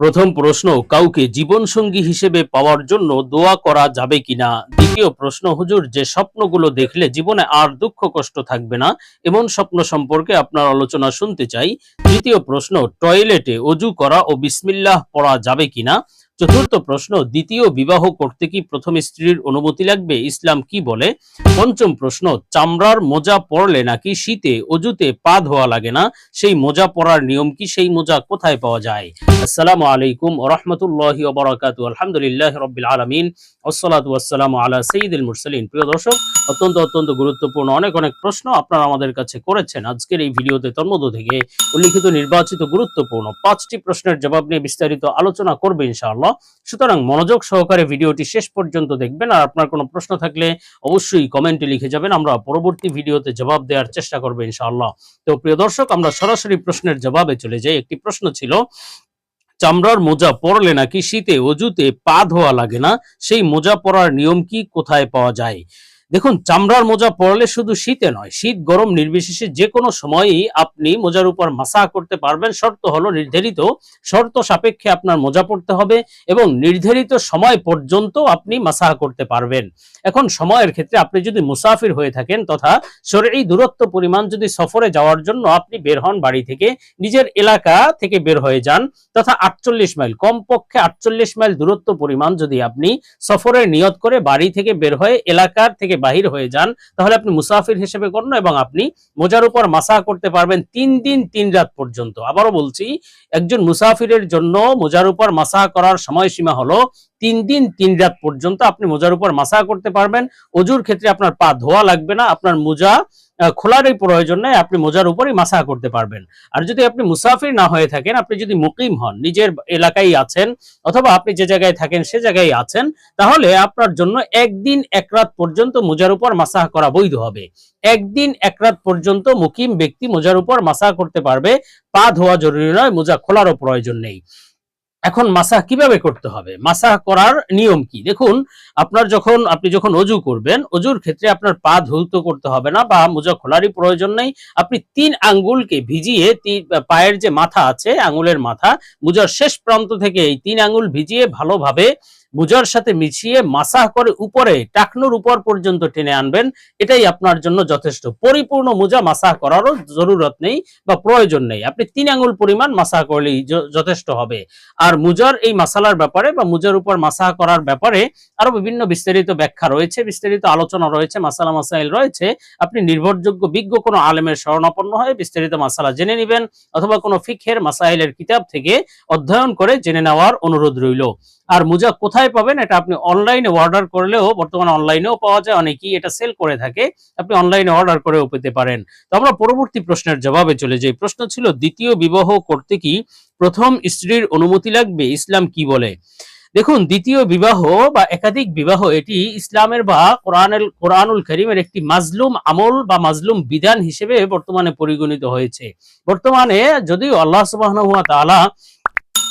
প্রথম প্রশ্ন, কাউকে জীবনসঙ্গী হিসেবে পাওয়ার জন্য দোয়া করা যাবে কিনা? দ্বিতীয় প্রশ্ন, হুজুর, যে স্বপ্নগুলো দেখলে জীবনে আর দুঃখ কষ্ট থাকবে না, এমন স্বপ্ন সম্পর্কে আপনার আলোচনা শুনতে চাই। তৃতীয় প্রশ্ন, টয়লেটে অজু করা ও বিসমিল্লাহ পড়া যাবে কিনা? চতুর্থ প্রশ্ন, দ্বিতীয় বিবাহ করতে কি প্রথম স্ত্রীর অনুমতি লাগবে? ইসলাম কি বলে? পঞ্চম প্রশ্ন, চামড়ার মোজা পরলে নাকি শীতে, অজুতে পা ধোয়া লাগে না? সেই মোজা পরার নিয়ম কি? সেই মোজা কোথায় পাওয়া যায়? আসসালামু আলাইকুম ওরহমতুল্লাহি ওবরাকাতু। আলহামদুলিল্লাহ রব্বিল আলামিন। ওসসালাতু ওয়াসসালামু আলা সাইয়্যিদিল মুরসালিন। প্রিয় দর্শক অত্যন্ত অত্যন্ত গুরুত্বপূর্ণ অনেক অনেক প্রশ্ন আপনারা আমাদের কাছে করেছেন। আজকের এই ভিডিওতে তন্মধ্য থেকে উল্লিখিত নির্বাচিত গুরুত্বপূর্ণ পাঁচটি প্রশ্নের জবাব নিয়ে বিস্তারিত আলোচনা করবে ইনশাআল্লাহ। সুতরাং মনোযোগ সহকারে ভিডিওটি শেষ পর্যন্ত দেখবেন। আর আপনার কোনো প্রশ্ন থাকলে অবশ্যই কমেন্টে লিখে যাবেন। আমরা পরবর্তী ভিডিওতে জবাব দেওয়ার চেষ্টা করব ইনশাআল্লাহ। তো প্রিয় দর্শক, আমরা সরাসরি প্রশ্নের জবাবে চলে যাই। একটি প্রশ্ন ছিল, চামড়ার মোজা পরলে নাকি শীতে অজুতে পা ধোয়া লাগে না? সেই মোজা পরার নিয়ম কি? কোথায় পাওয়া যায়? দেখুন, চামড়ার মোজা পরলে শুধু শীতে নয়, শীত, গরম, নির্বিশেষে যে কোনো সময়ই আপনি মোজার উপর মাসা করতে পারবেন। শর্ত হলো নির্ধারিত, শর্ত সাপেক্ষে আপনার মোজা পড়তে হবে এবং নির্ধারিত সময় পর্যন্ত আপনি মাসাহ করতে পারবেন। এখন সময়ের ক্ষেত্রে আপনি যদি মুসাফির হয়ে থাকেন তথা শরীরী দূরত্ব পরিমাণ যদি সফরে যাওয়ার জন্য আপনি বের হন বাড়ি থেকে, নিজের এলাকা থেকে বের হয়ে যান তথা আটচল্লিশ মাইল, কমপক্ষে আটচল্লিশ মাইল দূরত্ব পরিমাণ যদি আপনি সফরের নিয়ত করে বাড়ি থেকে বের হয়ে এলাকার থেকে বাহির হয়ে যান, তাহলে আপনি মুসাফির হিসেবে গণ্য এবং আপনি মোজার উপর মাসা করতে পারবেন তিন দিন, তিন রাত পর্যন্ত। আবারও বলছি, একজন মুসাফিরের জন্য মোজার উপর মাসা করার সময়সীমা হলো তিন দিন, তিন রাত পর্যন্ত আপনি মোজার উপর মাসা করতে পারবেন। অজুর ক্ষেত্রে আপনার পা ধোয়া লাগবে না, আপনার মোজা খোলারই প্রয়োজন নেই আপনি মোজার উপরই মাসা করতে পারবেন। আর যদি আপনি মুসাফির না হয়ে থাকেন, আপনি যদি মুকিম হন, নিজের এলাকায় আছেন, অথবা আপনি যে জায়গায় থাকেন সে জায়গায় আছেন, তাহলে আপনার জন্য একদিন এক রাত পর্যন্ত মোজার উপর মাসাহ করা বৈধ হবে। একদিন এক রাত পর্যন্ত মুকিম ব্যক্তি মোজার উপর মাসা করতে পারবে, পা ধোয়া জরুরি নয়, মোজা খোলারও প্রয়োজন নেই। এখন মাসাহ কীভাবে করতে হবে? মাসাহ করার নিয়ম কি? দেখুন, আপনার যখন, আপনি যখন অজু করবেন, অজুর ক্ষেত্রে আপনার পা ধৌত করতে হবে না বা মোজা খোলারই প্রয়োজন নেই। আপনি তিন আঙ্গুলকে ভিজিয়ে পায়ের যে মাথা আছে, আঙ্গুলের মাথা, মোজার শেষ প্রান্ত থেকে এই তিন আঙ্গুল ভিজিয়ে ভালোভাবে মোজার সাথে মিশিয়ে মাসাহ করে উপরে, টাকনুর উপর পর্যন্ত টেনে আনবেন, এটাই আপনার জন্য যথেষ্ট। পরিপূর্ণ মোজা মাসাহ করারও জরুরত নেই বা প্রয়োজন নেই। আপনি তিন আঙ্গুল পরিমাণ মাসাহ করলেই যথেষ্ট হবে। আর মুজার এই মাসালার ব্যাপারে বা মুজার উপর মাসাহ করার ব্যাপারে আরও বিভিন্ন বিস্তারিত ব্যাখ্যা রয়েছে, বিস্তারিত আলোচনা রয়েছে, মাসালা মাসাইল রয়েছে। আপনি নির্ভরযোগ্য, বিজ্ঞ কোনো আলেমের শরণাপন্ন হয়ে বিস্তারিত মাসালা জেনে নেবেন অথবা কোনো ফিকহের মাসাইলের কিতাব থেকে অধ্যয়ন করে জেনে নেওয়ার অনুরোধ রইল। আর মুজা কোথায় পাবেন এটা আপনি অনলাইনে অর্ডার করলেও, বর্তমানে অনলাইনেও পাওয়া যায়, অনেকেই এটা সেল করে থাকে, আপনি অনলাইনে অর্ডার করেও পেতে পারেন। তো আমরা পরবর্তী প্রশ্নের জবাবে চলে যাই। প্রশ্ন ছিল, দ্বিতীয় বিবাহ করতে কি প্রথম স্ত্রীর অনুমতি লাগবে? ইসলাম কি বলে? দেখুন, দ্বিতীয় বিবাহ বা একাধিক বিবাহ, এটি ইসলামের বা কোরআনুল কোরআনুল করিমের একটি মাজলুম আমল বা মাজলুম বিধান হিসেবে বর্তমানে পরিগণিত হয়েছে। বর্তমানে যদিও আল্লাহ তাআলা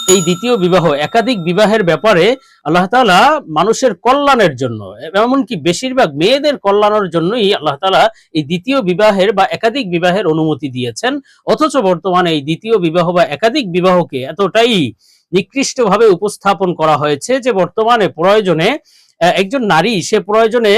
এই দ্বিতীয় বিবাহ একাধিক বিবাহের ব্যাপারে আল্লাহ তালা মানুষের কল্যাণের জন্য, এমনকি বেশিরভাগ মেয়েদের কল্যাণের জন্যই আল্লাহ তালা এই দ্বিতীয় বিবাহের বা একাধিক বিবাহের অনুমতি দিয়েছেন। অথচ বর্তমানে এই দ্বিতীয় বিবাহ বা একাধিক বিবাহকে এতটাই নিকৃষ্টভাবে উপস্থাপন করা হয়েছে যে বর্তমানে প্রয়োজনে একজন নারী সে প্রয়োজনে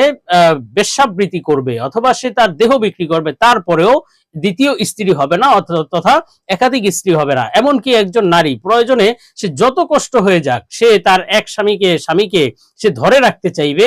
বেশ্যাবৃত্তি করবে অথবা সে তার দেহ বিক্রি করবে, তারপরেও দ্বিতীয় স্ত্রী হবে না তথা একাধিক স্ত্রী হবে না। এমনকি একজন নারী প্রয়োজনে সে যত কষ্ট হয়ে যাক, সে তার এক স্বামীকে স্বামীকে সে ধরে রাখতে চাইবে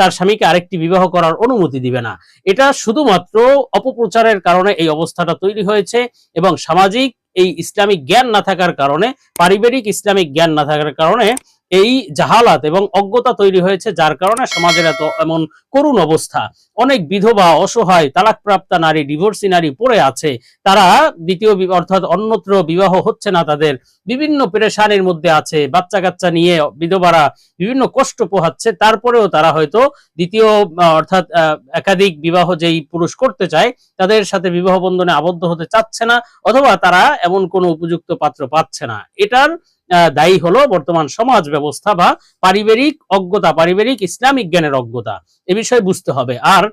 তার স্বামীকে আরেকটি বিবাহ করার অনুমতি দিবে না। এটা শুধুমাত্র অপপ্রচারের কারণে এই অবস্থাটা তৈরি হয়েছে এবং সামাজিক এই ইসলামিক জ্ঞান না থাকার কারণে, পারিবারিক ইসলামিক জ্ঞান না থাকার কারণে এই জাহালাত এবং অজ্ঞতা তৈরি হয়েছে, যার কারণে সমাজের এত এমন করুণ অবস্থা। অনেক বিধবা, অসহায়, তালাকপ্রাপ্তা নারী ডিভোর্সি নারী পড়ে আছে। তারা দ্বিতীয় অর্থাৎ অন্যত্র বিবাহ হচ্ছে না তাদের। বিভিন্ন পেরেশানির মধ্যে আছে। বাচ্চা কাচ্চা নিয়ে বিধবারা বিভিন্ন কষ্ট পোহাচ্ছে। তারপরেও তারা হয়তো দ্বিতীয় অর্থাৎ একাধিক বিবাহ যেই পুরুষ করতে চায়, তাদের সাথে বিবাহ বন্ধনে আবদ্ধ হতে চাচ্ছে না, অথবা তারা এমন কোনো উপযুক্ত পাত্র পাচ্ছে না। এটার দায়ী হলো বর্তমান সমাজ ব্যবস্থা বা পারিবারিক অজ্ঞতা, পারিবারিক ইসলামিক জ্ঞানের অজ্ঞতা। এ বিষয়ে বুঝতে হবে। আর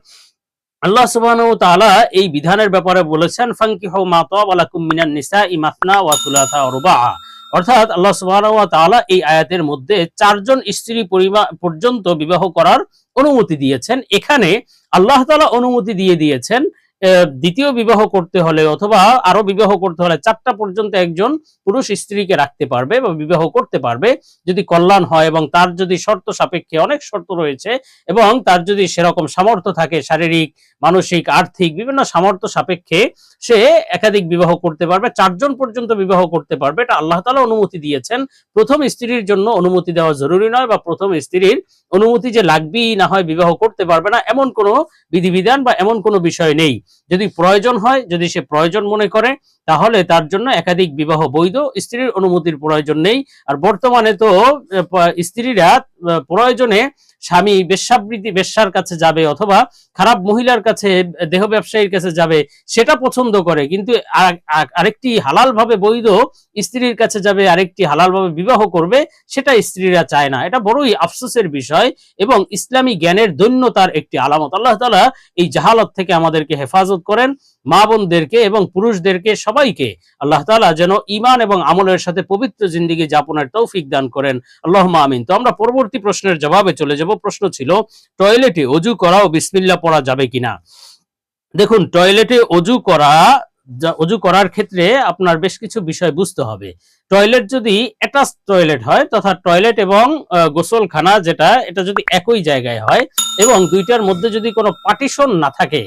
আল্লাহ সুবহানাহু ওয়া তাআলা এই বিধানের ব্যাপারে বলেছেন, ফানকিহু মা তাওয়ালাকুম মিনান নিসাই মাসনা ওয়া সুলাসা রুবাআ। অর্থাৎ আল্লাহ সুবহানাহু ওয়া তাআলা এই আয়াতের মধ্যে চারজন স্ত্রী পর্যন্ত বিবাহ করার অনুমতি দিয়েছেন। এখানে আল্লাহ তাআলা অনুমতি দিয়ে দিয়েছেন দ্বিতীয় বিবাহ করতে হলে অথবা আরও বিবাহ করতে হলে চারটা পর্যন্ত একজন পুরুষ স্ত্রীকে রাখতে পারবে বা বিবাহ করতে পারবে। যদি কল্যাণ হয় এবং তার যদি শর্ত সাপেক্ষে অনেক শর্ত রয়েছে এবং তার যদি সেরকম সামর্থ্য থাকে শারীরিক, মানসিক, আর্থিক বিভিন্ন সামর্থ্য সাপেক্ষে সে একাধিক বিবাহ করতে পারবে, চারজন পর্যন্ত বিবাহ করতে পারবে। এটা আল্লাহ তালা অনুমতি দিয়েছেন। প্রথম স্ত্রীর জন্য অনুমতি দেওয়া জরুরি নয় বা প্রথম স্ত্রীর অনুমতি যে লাগবেই না হয় বিবাহ করতে পারবে না, এমন কোনো বিধিবিধান বা এমন কোনো বিষয় নেই। যদি প্রয়োজন হয় যদি সে প্রয়োজন মনে করে তাহলে তার জন্য একাধিক বিবাহ বৈধ, স্ত্রীর অনুমতির প্রয়োজন নেই। আর বর্তমানে তো স্ত্রীরা প্রয়োজনে স্বামী বেশ্যাবৃত্তি, বেশ্যার কাছে যাবে অথবা খারাপ মহিলার কাছে, দেহ ব্যবসায়ীর কাছে যাবে, সেটা পছন্দ করে। কিন্তু আর- আর- আরেকটি হালাল ভাবে বৈধ স্ত্রীর কাছে যাবে, আরেকটি হালাল ভাবে বিবাহ করবে, সেটা স্ত্রীরা চায় না। এটা বড়ই আফসোসের বিষয় এবং ইসলামী জ্ঞানের দৈন্যতার একটি আলামত। আল্লাহ তালা এই জাহালত থেকে আমাদেরকে হেফাজত করেন। মা বোনদেরকে এবং পুরুষদেরকে সবাইকে আল্লাহ তাআলা যেন ঈমান এবং আমলের সাথে পবিত্র জিন্দিগি যাপনের তৌফিক দান করেন। আল্লাহুম্মা আমিন। তো আমরা পরবর্তী প্রশ্নের জবাবে চলে যাব। প্রশ্ন ছিল, টয়লেটে অজু করা ও বিসমিল্লাহ পড়া যাবে কিনা? দেখুন, টয়লেটে অজু করা অজু করার ক্ষেত্রে আপনার বেশ কিছু বিষয় বুঝতে হবে। টয়লেট যদি অ্যাটাচ টয়লেট হয় তথা টয়লেট এবং গোসলখানা যেটা, এটা যদি একই জায়গায় হয় এবং দুইটার মধ্যে যদি কোনো পার্টিশন না থাকে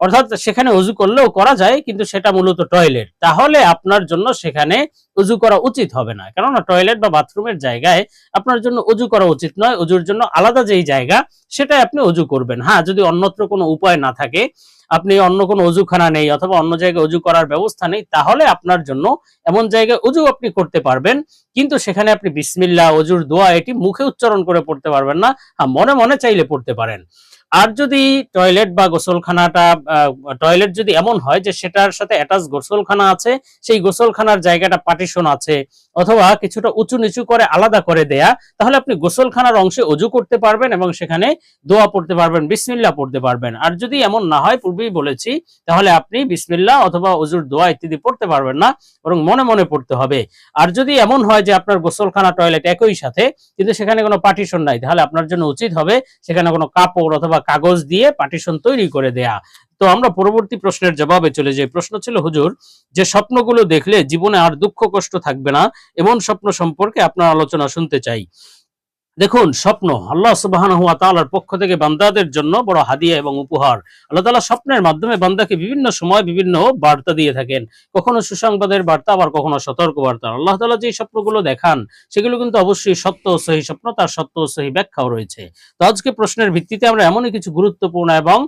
অর্থাৎ সেখানে অজু করলেও করা যায় কিন্তু সেটা মূলত টয়লেট তাহলে আপনার জন্য সেখানে অজু করা উচিত হবে না। কেননা টয়লেট বা বাথরুমের জায়গায় আপনার জন্য অজু করা উচিত নয় অজুর জন্য আলাদা যেই জায়গা, সেটাই আপনি অজু করবেন। হ্যাঁ যদি অন্যত্র কোনো উপায় না থাকে, আপনি অন্য কোনো অজুখানা নেই অথবা অন্য জায়গায় অজু করার ব্যবস্থা নেই, তাহলে আপনার জন্য এমন জায়গায় অজু আপনি করতে পারবেন। কিন্তু সেখানে আপনি বিসমিল্লাহ অজুর দোয়া এটি মুখে উচ্চারণ করে পড়তে পারবেন না হ্যাঁ মনে মনে চাইলে পড়তে পারেন। আর যদি টয়লেট বা গোসলখানাটা টয়লেট যদি এমন হয় যে সেটার সাথে অ্যাটাচ গোসলখানা আছে, সেই গোসলখানার জায়গাটা পার্টিশন আছে অথবা কিছুটা উঁচু নিচু করে আলাদা করে দেয়া, তাহলে আপনি গোসলখানার অংশে অজু করতে পারবেন এবং সেখানে দোয়া পড়তে পারবেন, বিসমিল্লাহ পড়তে পারবেন। আর যদি এমন না হয়, পূর্বেই বলেছি, তাহলে আপনি বিসমিল্লাহ অথবা অজুর দোয়া ইত্যাদি পড়তে পারবেন না, বরং মনে মনে পড়তে হবে। আর যদি এমন হয় যে আপনার গোসলখানা টয়লেট একই সাথে, কিন্তু সেখানে কোনো পার্টিশন নাই, তাহলে আপনার জন্য উচিত হবে সেখানে কোনো কাপড় অথবা কাগজ দিয়ে পার্টিশন তৈরি করে দেয়া। তো আমরা পরবর্তী প্রশ্নের জবাবে চলে যাই। প্রশ্ন ছিল, হুজুর, যে স্বপ্নগুলো দেখলে জীবনে আর দুঃখ কষ্ট থাকবে না, এমন স্বপ্ন সম্পর্কে আপনার আলোচনা শুনতে চাই। দেখুন, স্বপ্ন আল্লাহ সুবহানাহু ওয়া তাআলার পক্ষ থেকে বান্দাদের জন্য বড় হাদিয়া এবং উপহার। আল্লাহ তাআলা স্বপ্নের মাধ্যমে বান্দাকে বিভিন্ন সময় বিভিন্ন বার্তা দিয়ে থাকেন। কখনো সুসংবাদের বার্তা, আবার কখনো সতর্ক বার্তা আল্লাহ তালা যে স্বপ্নগুলো দেখান, সেগুলো কিন্তু অবশ্যই সত্য সহি স্বপ্ন, তার সত্য সহি ব্যাখ্যাও রয়েছে। তো আজকে প্রশ্নের ভিত্তিতে আমরা এমনই কিছু গুরুত্বপূর্ণ এবং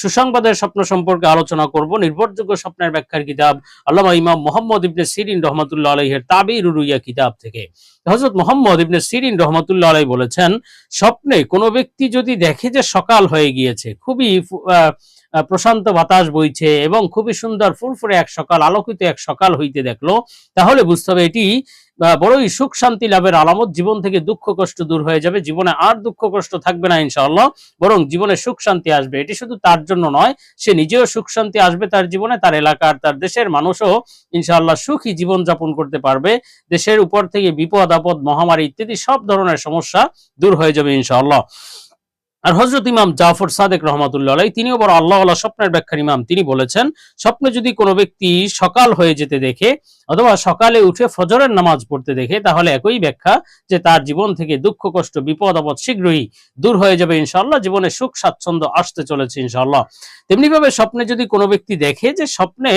সুসংবাদের স্বপ্ন সম্পর্কে আলোচনা করব। নির্ভরযোগ্য স্বপ্নের ব্যাখ্যার কিতাব আল্লামা ইমাম মোহাম্মদ ইবনে সিরিন রহমতুল্লাহ আলহের তাবির উরুইয়া কিতাব থেকে। হজরত মোহাম্মদ ইবনে সিরিন রহমতুল্লাহ আলাই বলেছেন, স্বপ্নে কোনো ব্যক্তি যদি দেখে যে সকাল হয়ে গিয়েছে, খুবই প্রশান্ত বাতাস বইছে এবং খুবই সুন্দর ফুরফুরে এক সকাল, আলোকিত এক সকাল হইতে দেখল, তাহলে বুঝতে হবে এটি বড়ই সুখ শান্তি লাভের আলামত। জীবন থেকে দুঃখ কষ্ট দূর হয়ে যাবে। জীবনে আর দুঃখ কষ্ট থাকবে না ইনশাআল্লাহ। বরং জীবনে সুখ শান্তি আসবে। এটি শুধু তার জন্য নয়, সে নিজেও সুখ শান্তি আসবে তার জীবনে, তার এলাকার, তার দেশের মানুষও ইনশাআল্লাহ সুখী জীবন যাপন করতে পারবে। দেশের উপর থেকে বিপদ, আপদ, মহামারী ইত্যাদি সব ধরনের সমস্যা দূর হয়ে যাবে ইনশাআল্লাহ। আর হজরত ইমাম জাফর সাদেক রহমাতুল্লাহ তিনিও বড় আল্লাহ আল্লাহ স্বপ্নের ব্যাখ্যার ইমাম। তিনি বলেছেন, স্বপ্নে যদি কোনো ব্যক্তি সকাল হয়ে যেতে দেখে অথবা সকালে উঠে ফজরের নামাজ পড়তে দেখে, তাহলে একই ব্যাখ্যা যে তার জীবন থেকে দুঃখ, কষ্ট, বিপদ, আপদ শীঘ্রই দূর হয়ে যাবে ইনশাআল্লাহ, জীবনে সুখ, স্বাচ্ছন্দ্য আসতে চলেছে ইনশাআল্লাহ। তেমনি ভাবে স্বপ্নে যদি কোনো ব্যক্তি দেখে যে স্বপ্নে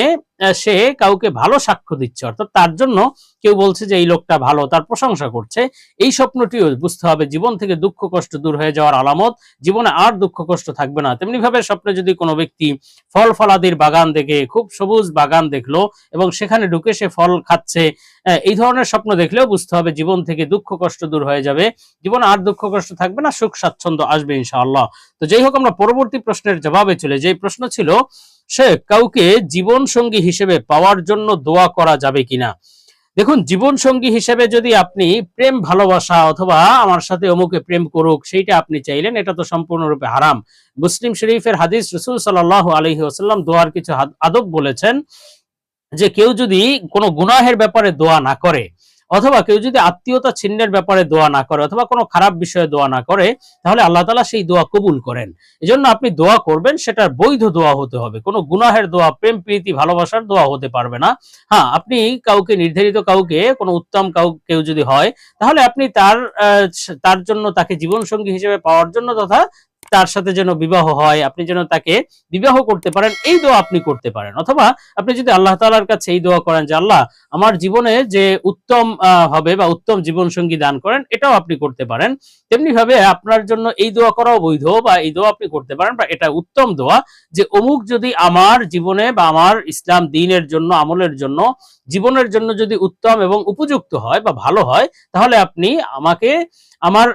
সে কাউকে ভালো সাক্ষ্য দিচ্ছে। অর্থাৎ তার জন্য কেউ বলছে যে, এই লোকটা ভালো, তার প্রশংসা করছে। এই স্বপ্নটিও বুঝতে হবে, জীবন থেকে দুঃখ কষ্ট দূর হয়ে যাওয়ার আলামত। জীবনে আর দুঃখ কষ্ট থাকবে না। তেমনি ভাবে স্বপ্নে যদি কোনো ব্যক্তি ফল ফলাদির বাগান দেখে, খুব সবুজ বাগান দেখল এবং সেখানে ঢুকে সে ফল খাচ্ছে এই ধরনের স্বপ্ন দেখলেও বুঝতে হবে জীবন থেকে দুঃখ কষ্ট দূর হয়ে যাবে। জীবনে আর দুঃখ কষ্ট থাকবে না, সুখ, স্বাচ্ছন্দ্য আসবে ইনশাআল্লাহ। তো যাই হোক, আমরা পরবর্তী প্রশ্নের জবাবে চলে যে প্রশ্ন ছিল সে কাউকে জীবন সঙ্গী হিসেবে পাওয়ার জন্য দোয়া করা যাবে কিনা? দেখুন জীবন সঙ্গী হিসেবে যদি আপনি প্রেম, ভালোবাসা অথবা আমার সাথে অমুকে প্রেম করুক, সেইটা আপনি চাইলেন, এটা তো সম্পূর্ণরূপে হারাম। মুসলিম শরীফের হাদিস রসুল সাল্লাহ আলহি ওসাল্লাম দোয়ার কিছু আদব বলেছেন যে কেউ যদি কোনো গুনাহের ব্যাপারে দোয়া না করে অথবা কেউ যদি আত্মীয়তা ছিন্নের ব্যাপারে দোয়া না করে অথবা কোনো খারাপ বিষয়ে দোয়া না করে, তাহলে আল্লাহ তালা সেই দোয়া কবুল করেন। এজন্য আপনি দোয়া করবেন, সেটার বৈধ দোয়া হতে হবে। কোনো গুনাহের দোয়া, প্রেম, প্রীতি, ভালোবাসার দোয়া হতে পারবে না। হ্যাঁ আপনি কাউকে, নির্ধারিত কাউকে, কোনো উত্তম কাউ, কেউ যদি হয়, তাহলে আপনি তার তার জন্য, তাকে জীবনসঙ্গী হিসেবে পাওয়ার জন্য তথা তার সাথে যেন বিবাহ হয়, আপনি যেন তাকে বিবাহ করতে পারেন, এই দোয়া আপনি করতে পারেন। অথবা আপনি যদি আল্লাহ তাআলার কাছে এই দোয়া করেন যে, আল্লাহ, আমার জীবনে যে উত্তম হবে বা উত্তম জীবনসঙ্গী দান করেন, এটাও আপনি করতে পারেন। তেমনি ভাবে আপনার জন্য এই দোয়া করাও বৈধ বা এই দোয়া আপনি করতে পারেন, বা এটা উত্তম দোয়া যে, অমুক যদি আমার জীবনে বা আমার ইসলাম দিনের জন্য, আমলের জন্য জীবনের জন্য যদি উত্তম এবং উপযুক্ত হয় বা ভালো হয়, তাহলে আপনি আমাকে, আমার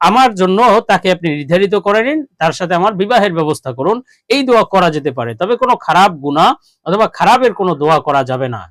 আমার জন্য তাকে আপনি নির্ধারিত করে নিন, তার সাথে আমার বিবাহের ব্যবস্থা করুন। এই দোয়া করা যেতে পারে। তবে কোনো খারাপ গুণা অথবা খারাপের কোনো দোয়া করা যাবে না।